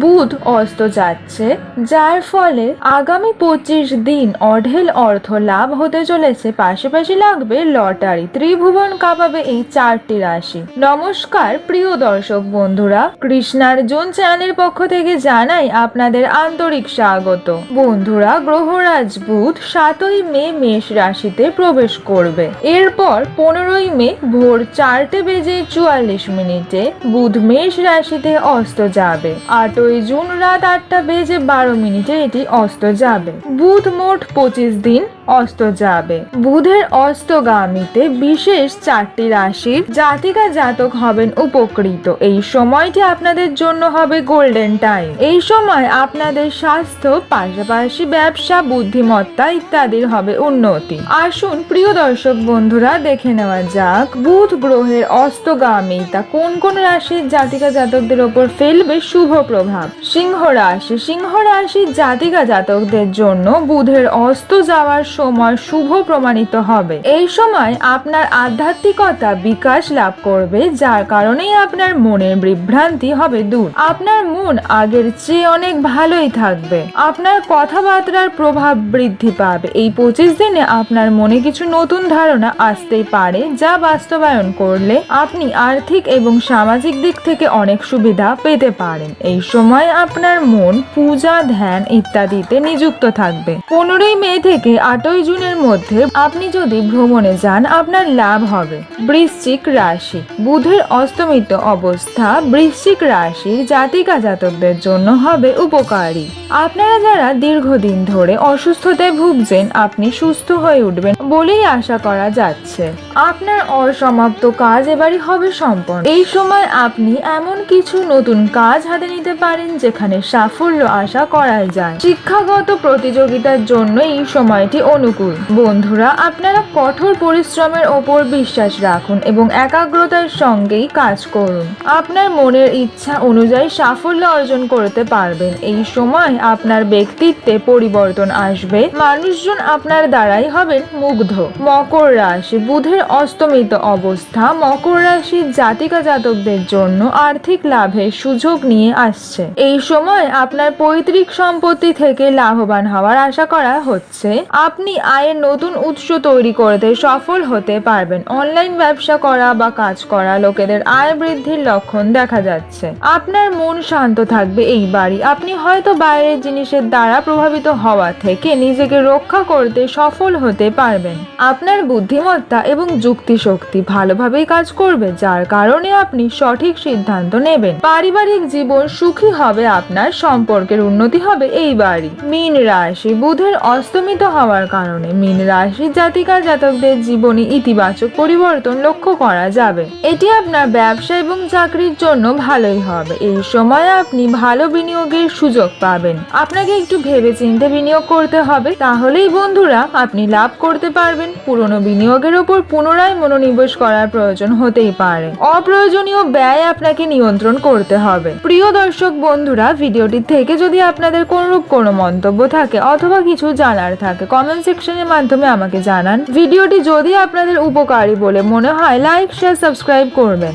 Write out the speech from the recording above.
বুধ অস্ত যাচ্ছে, যার ফলে আগামী পঁচিশ দিন অঢেল অর্থ লাভ হতে চলেছে। পাশাপাশি লাগবে লটারি, ত্রিভুবন কাঁপাবে এই চারটি রাশি। নমস্কার, প্রিয় দর্শক বন্ধুরা। কৃষ্ণার কৃষ্ণার্জুন চ্যানেলের পক্ষ থেকে জানাই আপনাদের আন্তরিক স্বাগত। বন্ধুরা, গ্রহরাজ বুধ সাতই মে মেষ রাশিতে প্রবেশ করবে। এরপর পনেরোই মে ভোর চারটে বেজে চুয়াল্লিশ মিনিটে বুধ মেষ রাশিতে অস্ত যাবে। আটই জুন রাত আটটা বেজে বারো মিনিটে এটি অস্ত যাবে। বুধ মোট পঁচিশ দিন অস্ত যাবে। বুধের অস্তগামীতে বিশেষ চারটি রাশির জাতিকা জাতক হবেন উপকৃত। এই সময়টি আপনাদের জন্য হবে গোল্ডেন টাইম। এই সময় আপনাদের স্বাস্থ্য, পাশাপাশি ব্যবসা, বুদ্ধিমত্তা ইত্যাদির হবে উন্নতি। আসুন প্রিয় দর্শক বন্ধুরা, দেখে নেওয়া যাক বুধ গ্রহের অস্তগামিতা কোন কোন রাশির জাতিকা জাতকদের ওপর ফেলবে শুভ প্রভাব। সিংহ রাশি সিংহ রাশির জাতিকা জাতকদের জন্য বুধের অস্ত যাওয়ার সময় শুভ প্রমাণিত হবে। এই সময় আপনার আধ্যাত্মিকতা বিকাশ লাভ করবে, যার কারণেই আপনার মনের বিভ্রান্তি হবে দূর। আপনার মন আগের চেয়ে অনেক ভালোই থাকবে। আপনার কথাবার্তার প্রভাব বৃদ্ধি পাবে। এই পঁচিশ দিনে আপনার মনে কিছু নতুন ধারণা আসতেই পারে, যা বাস্তবায়ন করলে আপনি আর্থিক এবং সামাজিক দিক থেকে অনেক সুবিধা পেতে পারেন। এই সময় আপনার মন, পূজা, ধ্যান ইত্যাদিতে নিযুক্ত থাকবে। পনেরোই মে থেকে আটই জুনের মধ্যে আপনি যদি ভ্রমণে যান, আপনার লাভ হবে। বৃশ্চিক রাশি। বুধের অস্তমিত অবস্থা বৃশ্চিক রাশির জাতিকা জাতকদের জন্য হবে উপকারী। আপনারা যারা দীর্ঘদিন ধরে অসুস্থতায় ভুগছেন, আপনি সুস্থ হয়ে উঠবেন বলেই আশা করা যাচ্ছে। আপনার অসমাপ্ত কাজ এবারই হবে সম্পন্ন। এই সময় আপনি এমন কিছু নতুন কাজ হাতে নিতে পারেন যেখানে সাফল্য আশা করা যায়। শিক্ষাগত প্রতিযোগিতার জন্য এই সময়টি অনুকূল। বন্ধুরা, আপনারা কঠোর পরিশ্রমের ওপর বিশ্বাস রাখুন এবং একাগ্রতার সঙ্গেই কাজ করুন। আপনার মনের ইচ্ছা অনুযায়ী সাফল্য অর্জন করতে পারবেন। এই সময় আপনার ব্যক্তিত্বে পরিবর্তন আসবে। মানুষজন আপনার দ্বারাই হবেন মুগ্ধ। মকর রাশি বুধের অস্তমিত অবস্থা। মকর রাশির জাতিকা জাতকদের জন্য আর্থিক লাভের সুযোগ নিয়ে আসছে। এই সময় আপনার পৈতৃক সম্পত্তি থেকে লাভবান হওয়ার আশা করা হচ্ছে। আপনি আয়ের নতুন উৎস তৈরি করতে সফল হতে পারবেন। অনলাইন ব্যবসা করা বা কাজ করা লোকেদের আয় বৃদ্ধির লক্ষণ দেখা যাচ্ছে। আপনার মন শান্ত থাকবে এইবারই আপনি হয়তো বাইরের জিনিসের দ্বারা প্রভাবিত হওয়া থেকে নিজেকে রক্ষা করতে সফল হতে পারবেন। আপনার বুদ্ধিমত্তা এবং যুক্তি শক্তি ভালোভাবেই কাজ করবে, যার কারণে আপনি সঠিক সিদ্ধান্ত নেবেন। পারিবারিক জীবন সুখী হবে? আপনার সম্পর্কের উন্নতি হবে এইবারই। মীন রাশি বুধের অস্তমিত হওয়ার কারণে মীন রাশি জাতিকা জাতকদের জীবনে ইতিবাচক পরিবর্তন লক্ষ্য করা যাবে। এটি আপনার ব্যবসা এবং চাকরির জন্য ভালোই হবে। এই সময় আপনি ভালো বিনিয়োগের সুযোগ পাবেন। আপনাকে একটু ভেবে ভেবেচিন্তে বিনিয়োগ করতে হবে। তাহলেই বন্ধুরা, আপনি লাভ করতে পারবেন। পুরনো বিনিয়োগের ওপর পুনরায় মনোনিবেশ করার প্রয়োজন হতেই পারে। অপ্রয়োজনীয় ব্যয় আপনাকে নিয়ন্ত্রণ করতে হবে। প্রিয় দর্শক বন্ধুরা, ভিডিওটি থেকে যদি আপনাদের কোনরূপ কোনো মন্তব্য থাকে অথবা কিছু জানার থাকে কমেন্ট সেকশনের মাধ্যমে আমাকে জানান। ভিডিওটি যদি আপনাদের উপকারী বলে মনে হয় লাইক শেয়ার সাবস্ক্রাইব করবেন।